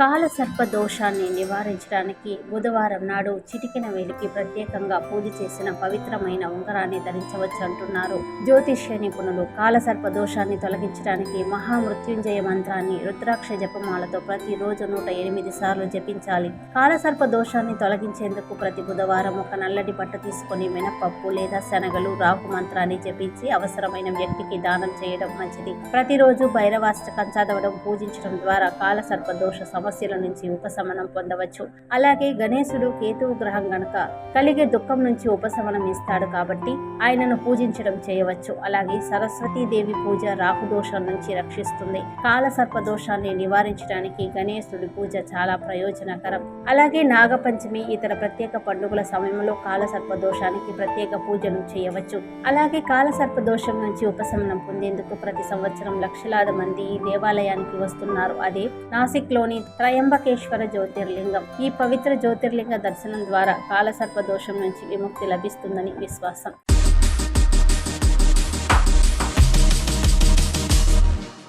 కాలసర్ప దోషాన్ని నివారించడానికి బుధవారం నాడు చిటికిన వేలికి ప్రత్యేకంగా పూజ చేసిన పవిత్రమైన ఉంగరాన్ని ధరించవచ్చు అంటున్నారు. జ్యోతిష్య నిపుణులు కాలసర్ప దోషాన్ని తొలగించడానికి మహామృత్యుంజయ మంత్రాన్ని రుద్రాక్ష జపమాలతో ప్రతిరోజు నూట ఎనిమిది సార్లు జపించాలి. కాలసర్ప దోషాన్ని తొలగించేందుకు ప్రతి బుధవారం ఒక నల్లటి బట్ట తీసుకొని మినపప్పు లేదా శనగలు రాహు మంత్రాన్ని జపించి అవసరమైన వ్యక్తికి దానం చేయడం మంచిది. ప్రతిరోజు భైరవాష్టకం చదవడం పూజించడం ద్వారా కాలసర్ప దోష సమస్యల నుంచి ఉపశమనం పొందవచ్చు. అలాగే గణేశుడు కేతువు గ్రహం గనక కలిగే దుఃఖం నుంచి ఉపశమనం ఇస్తాడు కాబట్టి ఆయనను పూజించడం చేయవచ్చు. అలాగే సరస్వతీదేవి పూజ రాహు దోషం నుంచి రక్షిస్తుంది. కాలసర్ప దోషాన్ని నివారించడానికి గణేశుడి పూజ చాలా ప్రయోజనకరం. అలాగే నాగపంచమి ఇతర ప్రత్యేక పండుగల సమయంలో కాలసర్ప దోషానికి ప్రత్యేక పూజలు చేయవచ్చు. అలాగే కాలసర్ప దోషం నుంచి ఉపశమనం పొందేందుకు ప్రతి సంవత్సరం లక్షలాది మంది ఈ దేవాలయానికి వస్తున్నారు. అదే నాసిక్లోని త్రయంబకేశ్వర జ్యోతిర్లింగం. ఈ పవిత్ర జ్యోతిర్లింగ దర్శనం ద్వారా కాలసర్ప దోషం నుంచి విముక్తి లభిస్తుందని విశ్వాసం.